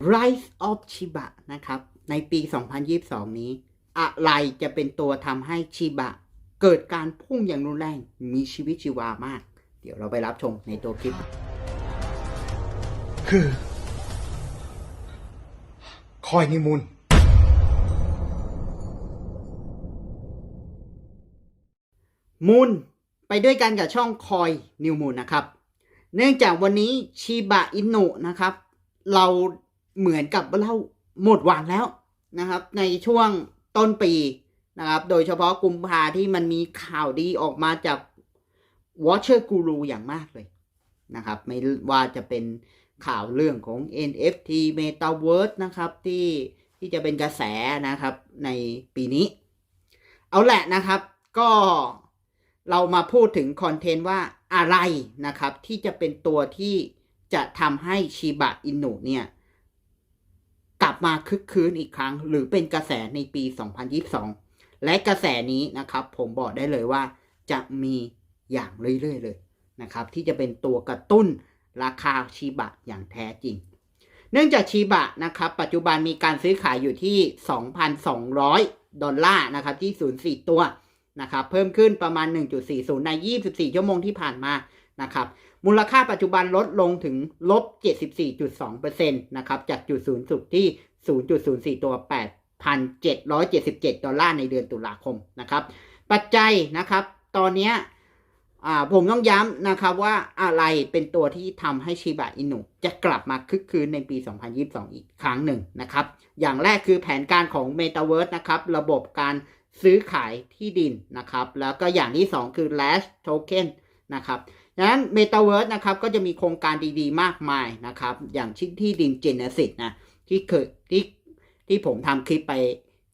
Rise of Shiba นะครับ ในปี 2022 นี้ อะไรจะเป็นตัวทำให้ชิบะ เกิดการพุ่งอย่างรุนแรง มีชีวิตชีวามาก เดี๋ยวเราไปรับชมในตัวคลิป คือ คอยนิมูลมูลไปด้วยกันกับช่องคอยนิวมูลนะครับ เนื่องจากวันนี้ชิบะอินุนะครับ เรา เหมือนกับเราหมดหวังแล้วนะครับ ในช่วงต้นปีนะครับ โดยเฉพาะกุมภาที่มันมีข่าวดีออกมาจาก Watcher Guru อย่างมากเลยนะครับ ไม่ว่าจะเป็นข่าวเรื่องของ NFT Metaverse นะครับที่ที่จะเป็นกระแสนะครับในปีนี้ เอาแหละนะครับก็เรามาพูดถึงคอนเทนต์ว่าอะไรนะครับ ที่จะเป็นตัวที่จะทำให้ชิบะอินุเนี่ย ลับมาคึกคืนอีกครั้ง หรือเป็นกระแสในปี 2022 และกระแสนี้นะครับ ผมบอกได้เลยว่าจะมีอย่างเรื่อยๆเลยนะครับ ที่จะเป็นตัวกระตุ้นราคาชิบะอย่างแท้จริง เนื่องจากชิบะนะครับ ปัจจุบันมีการซื้อขายอยู่ที่ 2,200 ดอลลาร์นะครับ ที่04ตัวนะครับ เพิ่มขึ้นประมาณ 1.40 ใน 24 ชั่วโมงที่ผ่านมานะครับ มูลค่าปัจจุบันลดลงถึงลบ 74.2%นะครับ จากจุดศูนย์สุดที่ 0.04 ตัว 8,777 ดอลลาร์ในเดือนตุลาคมนะครับ ปัจจัยนะครับ ตอนนี้ผมต้องย้ำนะครับว่าอะไรเป็นตัวที่ทำให้ชิบะอินุจะกลับมาคึกคืนในปี 2022 อีกครั้งหนึ่งนะครับ อย่างแรกคือแผนการของ Metaverse นะครับ ระบบการซื้อขายที่ดินนะครับ แล้วก็อย่างที่ 2 คือ Last Token นะครับดังนั้น Metaverse นะครับก็จะมีโครงการดีๆ มากมายนะครับ อย่างชิ้นที่ดิน Genesis นะที่เคยที่ที่ผมทำคลิปไป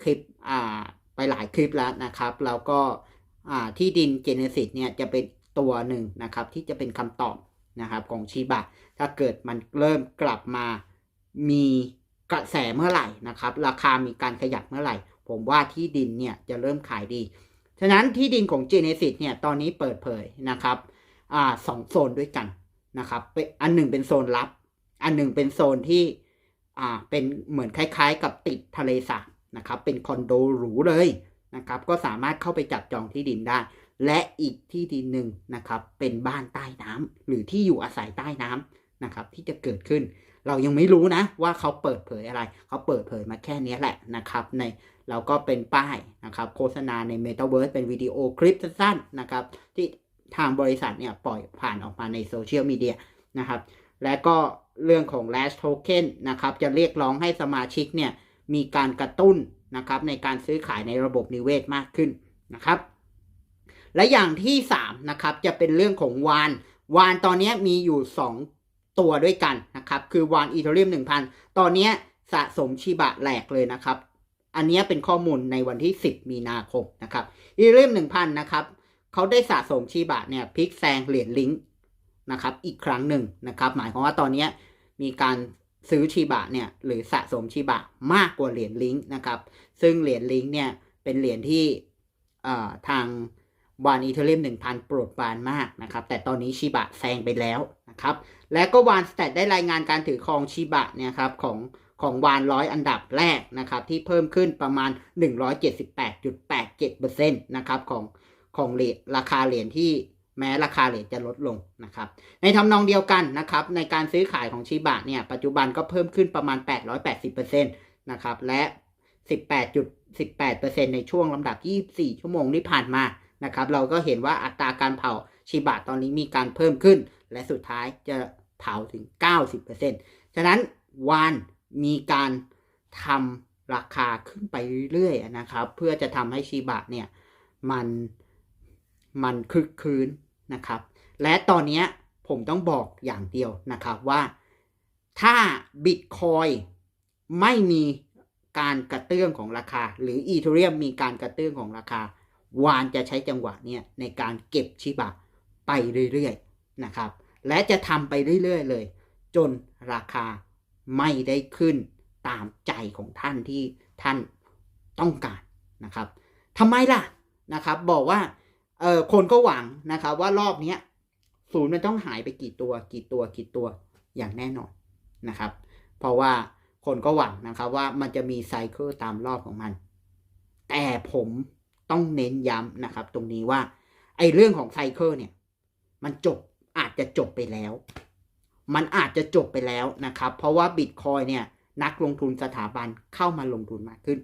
คลิปอ่าไปหลายคลิปแล้วนะครับแล้วก็อ่าที่ดิน Genesis เนี่ยจะเป็นตัวหนึ่งนะครับที่จะเป็นคำตอบนะครับของชิบะถ้าเกิดมันเริ่มกลับมามีกระแสเมื่อไหร่นะครับ ราคามีการขยับเมื่อไหร่ ผมว่าที่ดินเนี่ยจะเริ่มขายดี ฉะนั้นที่ดินของ Genesis เนี่ยตอนนี้เปิดเผยนะครับอ่าสองโซนด้วยกันนะครับอันหนึ่งเป็นโซนลับ อันหนึ่งเป็นโซนที่อ่าเป็นเหมือนคล้ายๆ กับติดทะเลสาบนะครับเป็นคอนโดหรูเลยนะครับก็สามารถเข้าไปจับจองที่ดินได้ และอีกที่ดินหนึ่งนะครับเป็นบ้านใต้น้ำหรือที่อยู่อาศัยใต้น้ำนะครับที่จะเกิดขึ้น เรายังไม่รู้นะว่าเขาเปิดเผยอะไร เขาเปิดเผยมาแค่นี้แหละนะครับในเราก็เป็นป้ายนะครับโฆษณาใน Metaverse เป็นวิดีโอคลิปสั้นๆนะครับที่ทางบริษัทเนี่ยปล่อยผ่านออกมาในโซเชียลมีเดียนะครับและก็เรื่องของ Last Token นะครับจะเรียกร้องให้สมาชิกเนี่ยมีการกระตุ้นนะครับในการซื้อขายในระบบนิเวศมากขึ้นนะครับ และอย่างที่3นะครับจะเป็นเรื่องของวาน วานตอนนี้มีอยู่ 2 ตัวด้วยกันนะครับ คือวานอีเทเรียม1,000 ตอนนี้สะสมชิบะแหลกเลยนะครับ อันนี้เป็นข้อมูลในวันที่ 10 มีนาคมนะครับอีเทเรียม1,000 นะครับเขาได้สะสมชิบะเนี่ยพลิกแซงเหรียญลิงก์นะครับอีกครั้งหนึ่งนะครับ หมายความว่าตอนนี้มีการซื้อชิบะเนี่ยหรือสะสมชิบะมากกว่าเหรียญลิงก์นะครับ ซึ่งเหรียญลิงก์เนี่ยเป็นเหรียญที่ทาง วานอีเทเรียม1,000 โปรดปรานมากนะครับ แต่ตอนนี้ชิบะแซงไปแล้วนะครับ และก็วานสแตทได้รายงานการถือครองชิบะเนี่ยครับของของวานร้อยอันดับแรกนะครับที่เพิ่มขึ้นประมาณ 178.87%นะครับของของเหรียญราคาเหรียญที่แม้ราคาเหรียญจะลดลงนะครับ ในทำนองเดียวกันนะครับในการซื้อขายของชิบะเนี่ยปัจจุบันก็เพิ่มขึ้นประมาณ 880%นะครับและ 18.18%ในช่วงลำดับ 24 ชั่วโมงที่ผ่านมา นะครับเราก็เห็นว่าอัตราการเผาชิบะตอนนี้มีการเพิ่มขึ้น และสุดท้ายจะเผาถึง 90%ฉะนั้นวานมีการทำราคาขึ้นไปเรื่อยๆนะครับ เพื่อจะทำให้ชิบะเนี่ยมันมันคึกคืนนะครับ และตอนนี้ผมต้องบอกอย่างเดียวนะครับว่าถ้าบิตคอยไม่มีการกระเตื้องของราคา หรืออีเทเรียมมีการกระเตื้องของราคา วานจะใช้จังหวะเนี่ยในการเก็บชิบะไปเรื่อยๆนะครับ และจะทำไปเรื่อยๆเลย จนราคาไม่ได้ขึ้นตามใจของท่านที่ท่านต้องการนะครับทำไมล่ะนะครับ บอกว่าเออคนก็หวังนะครับว่ารอบนี้ศูนย์มันต้องหายไปกี่ตัวกี่ตัวกี่ตัวอย่างแน่นอนนะครับ เพราะว่าคนก็หวังนะครับว่ามันจะมีไซเคิลตามรอบของมัน แต่ผม ต้องเน้นย้ำนะครับ ตรงนี้ว่า ไอ้เรื่องของไซเคิลเนี่ย มันจบอาจจะจบไปแล้ว มันอาจจะจบไปแล้วนะครับ เพราะว่าบิตคอยเนี่ย นักลงทุนสถาบันเข้ามาลงทุนมากขึ้น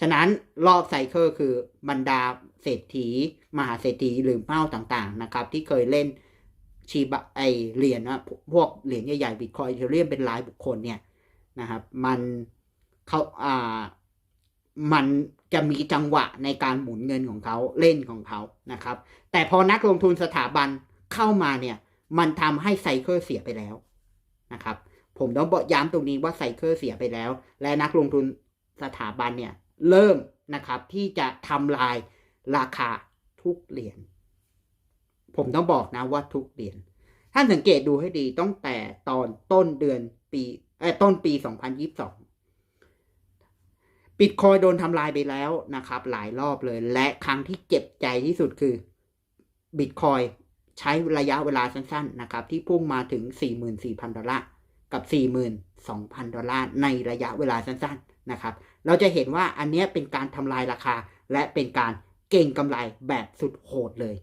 ฉะนั้นรอบไซเคิลคือบรรดาเศรษฐี มหาเศรษฐีหรือเป้าต่างๆนะครับ ที่เคยเล่นชีบะไอเหรียญนะพวกเหรียญใหญ่ๆบิตคอยเทเรียมเป็นรายบุคคลเนี่ยนะครับ มันเขาอ่ามัน จะมีจังหวะในการหมุนเงินของเขาเล่นของเขานะครับ แต่พอนักลงทุนสถาบันเข้ามาเนี่ย มันทำให้ไซเคิลเสียไปแล้วนะครับ ผมต้องบอกย้ำตรงนี้ว่าไซเคิลเสียไปแล้ว และนักลงทุนสถาบันเนี่ย เริ่มนะครับที่จะทำลายราคาทุกเหรียญผมต้องบอกนะว่าทุกเหรียญท่านสังเกตดูให้ดีตั้งแต่ตอนต้นเดือนปีเอ้ยต้นปี 2022 บิตคอยโดนทำลายไปแล้วนะครับ หลายรอบเลย และครั้งที่เจ็บใจที่สุดคือบิตคอยใช้ระยะเวลาสั้นๆนะครับ ที่พุ่งมาถึง 44,000 ดอลลาร์กับ 42,000 ดอลลาร์ในระยะเวลาสั้นๆนะครับ เราจะเห็นว่าอันนี้เป็นการทำลายราคา และเป็นการเก่งกำไรแบบสุดโหดเลย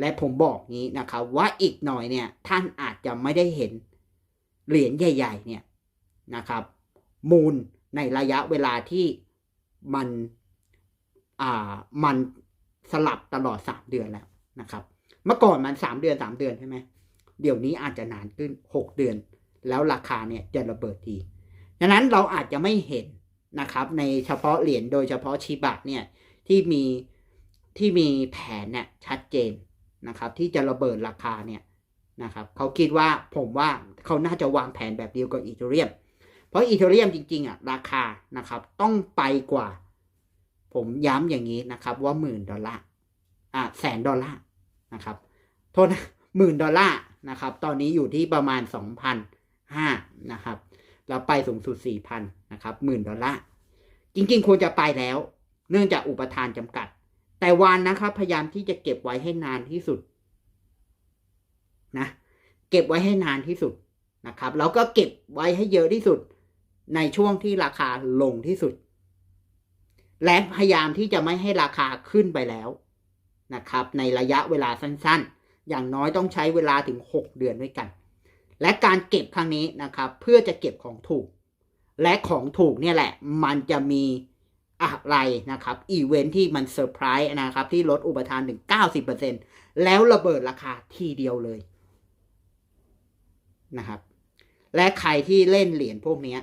และผมบอกงี้นะครับว่าอีกหน่อยเนี่ยท่านอาจจะไม่ได้เห็นเหรียญใหญ่ ๆ เนี่ยนะครับ มูล ในระยะเวลาที่มันอ่ามันสลับตลอดสามเดือนแล้วนะครับ เมื่อก่อนมันสามเดือนสามเดือนใช่ไหมเดี๋ยวนี้อาจจะนานขึ้นหกเดือน แล้วราคาเนี่ยจะระเบิดทีดังนั้นเราอาจจะไม่เห็นนะครับในเฉพาะเหรียญโดยเฉพาะชิบะเนี่ยที่มีที่มีแผนเนี่ยชัดเจนนะครับ ที่จะระเบิดราคาเนี่ยนะครับเขาคิดว่าผมว่าเขาน่าจะวางแผนแบบเดียวกับอีเทเรียม เพราะอีเทเรียมจริงๆอะราคานะครับต้องไปกว่า ผมย้ำอย่างนี้นะครับว่าหมื่นดอลลาร์อะแสนดอลลาร์นะครับโทษนะหมื่นดอลลาร์นะครับตอนนี้อยู่ที่ประมาณสองพันห้านะครับแล้วไปสูงสุดสี่พันนะครับหมื่นดอลลาร์จริงๆ ควรจะไปแล้ว เนื่องจากอุปทานจำกัด แต่วานนะครับ พยายามที่จะเก็บไว้ให้นานที่สุดนะเก็บไว้ให้นานที่สุดนะครับแล้วก็เก็บไว้ให้เยอะที่สุด ในช่วงที่ราคาลงที่สุด และพยายามที่จะไม่ให้ราคาขึ้นไปแล้วนะครับ ในระยะเวลาสั้นๆ อย่างน้อยต้องใช้เวลาถึง 6 เดือนด้วยกัน และการเก็บครั้งนี้นะครับ เพื่อจะเก็บของถูก และของถูกเนี่ยแหละ มันจะมีอะไรนะครับอีเวนท์ที่มันเซอร์ไพรส์นะครับ ที่ลดอุปทานถึง 90%แล้วระเบิดราคาทีเดียวเลยนะครับ และใครที่เล่นเหรียญพวกนี้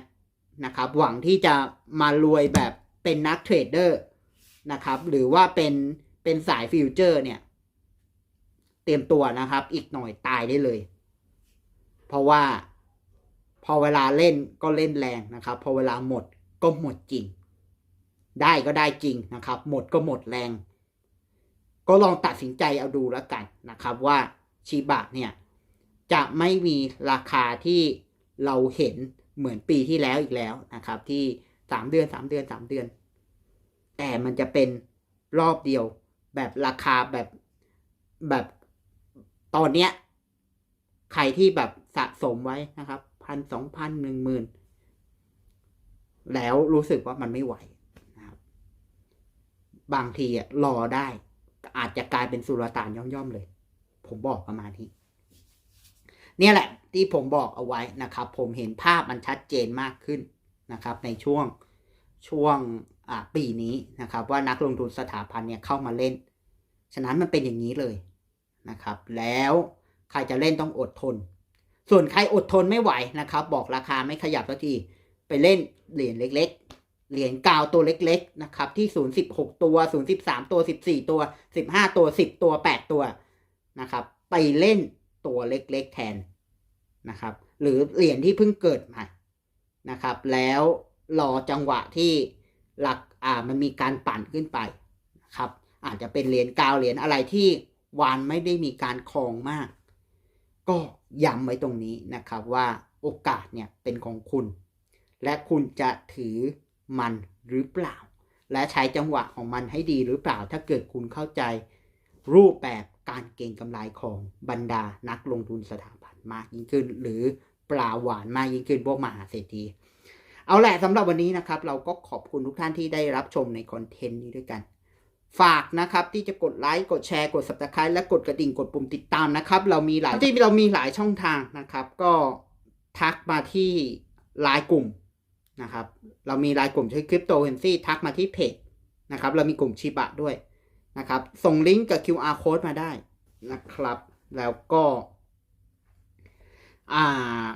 นะครับ หวังที่จะมารวยแบบเป็นนักเทรดเดอร์นะครับ หรือว่าเป็นเป็นสายฟิวเจอร์เนี่ย เตรียมตัวนะครับ อีกหน่อยตายได้เลย เพราะว่าพอเวลาเล่นก็เล่นแรงนะครับ พอเวลาหมดก็หมดจริง ได้ก็ได้จริงนะครับ หมดก็หมดแรง ก็ลองตัดสินใจเอาดูแล้วกันนะครับว่าชีบะเนี่ย จะไม่มีราคาที่เราเห็น เหมือนปีที่แล้วอีกแล้วนะครับ ที่สามเดือนสามเดือนสามเดือน แต่มันจะเป็นรอบเดียว แบบราคาแบบแบบตอนเนี้ยใครที่แบบสะสมไว้นะครับพันสองพันหนึ่งหมื่นแล้วรู้สึกว่ามันไม่ไหวนะครับ บางทีอะรอได้ อาจจะกลายเป็นสุลต่านย่อมๆเลย ผมบอกประมาณนี้ เนี่ยแหละ ที่ผมบอกเอาไว้นะครับ ผมเห็นภาพมันชัดเจนมากขึ้นนะครับ ในช่วงช่วงปีนี้นะครับ ว่านักลงทุนสถาพันเนี่ยเข้ามาเล่น ฉะนั้นมันเป็นอย่างนี้เลยนะครับ แล้วใครจะเล่นต้องอดทน ส่วนใครอดทนไม่ไหวนะครับ บอกราคาไม่ขยับสักทีไปเล่นเหรียญเล็ก ๆ เหรียญกาวตัวเล็ก ๆ นะครับ ที่ศูนย์สิบหกตัวศูนย์สิบสามตัวสิบสี่ตัวสิบห้าตัวสิบตัวแปดตัวนะครับ ไปเล่นตัวเล็ก ๆ แทน นะครับ หรือเหรียญที่เพิ่งเกิดใหมานะครับ แล้วรอจังหวะที่หลักอ่ามันมีการปั่นขึ้นไปนะครับ อาจจะเป็นเหรียญกาวเหรียญอะไรที่วานไม่ได้มีการคลองมาก ก็ย้ำไว้ตรงนี้นะครับว่าโอกาสเนี่ยเป็นของคุณ และคุณจะถือมันหรือเปล่า และใช้จังหวะของมันให้ดีหรือเปล่า ถ้าเกิดคุณเข้าใจรูปแบบ การเก็งกำไรของบรรดานักลงทุนสถาบันมากยิ่งขึ้น หรือปลาหวานมากยิ่งขึ้นพวกมหาเศรษฐีเอาแหละสำหรับวันนี้นะครับ เราก็ขอบคุณทุกท่านที่ได้รับชมในคอนเทนต์นี้ด้วยกัน ฝากนะครับที่จะกดไลค์กดแชร์กด subscribe และกดกระดิ่งกดปุ่มติดตามนะครับ เรามีหลายที่เรามีหลายช่องทางนะครับ ก็ทักมาที่ไลน์กลุ่มนะครับ เรามีไลน์กลุ่มชื่อ Crypto c u r r e n c y ทักมาที่เพจนะครับ เรามีกลุ่มชิบะด้วย นะครับ ส่งลิงก์กับ QR code มาได้นะครับ แล้วก็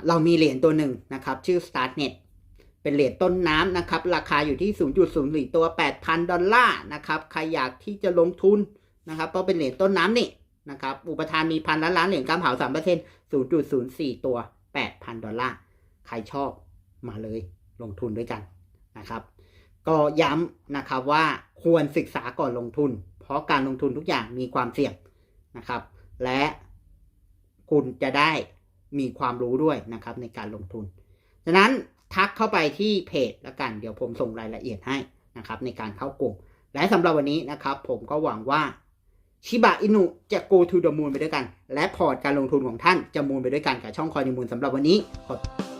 เรามีเหรียญตัวหนึ่งนะครับ ชื่อ StartNet เป็นเหรียญต้นน้ำนะครับ ราคาอยู่ที่ 0.04 ตัว 8,000 ดอลลาร์นะครับ ใครอยากที่จะลงทุนนะครับ เพราะเป็นเหรียญต้นน้ำนี่นะครับ อุปทานมีพันล้านล้านเหรียญกำเผา3% 0.04 ตัว 8,000 ดอลลาร์ ใครชอบมาเลยลงทุนด้วยกันนะครับ ก็ย้ำนะครับว่าควรศึกษาก่อนลงทุน เพราะการลงทุนทุกอย่างมีความเสี่ยงนะครับ และคุณจะได้มีความรู้ด้วยนะครับในการลงทุนฉะนั้นทักเข้าไปที่เพจแล้วกัน เดี๋ยวผมส่งรายละเอียดให้นะครับในการเข้ากลุ่ม และสำหรับวันนี้นะครับผมก็หวังว่าชิบะอินุจะ go to the moon ไปด้วยกัน และพอร์ตการลงทุนของท่านจะมูนไปด้วยกันกับช่องคอยนิมูลสำหรับวันนี้ขอบ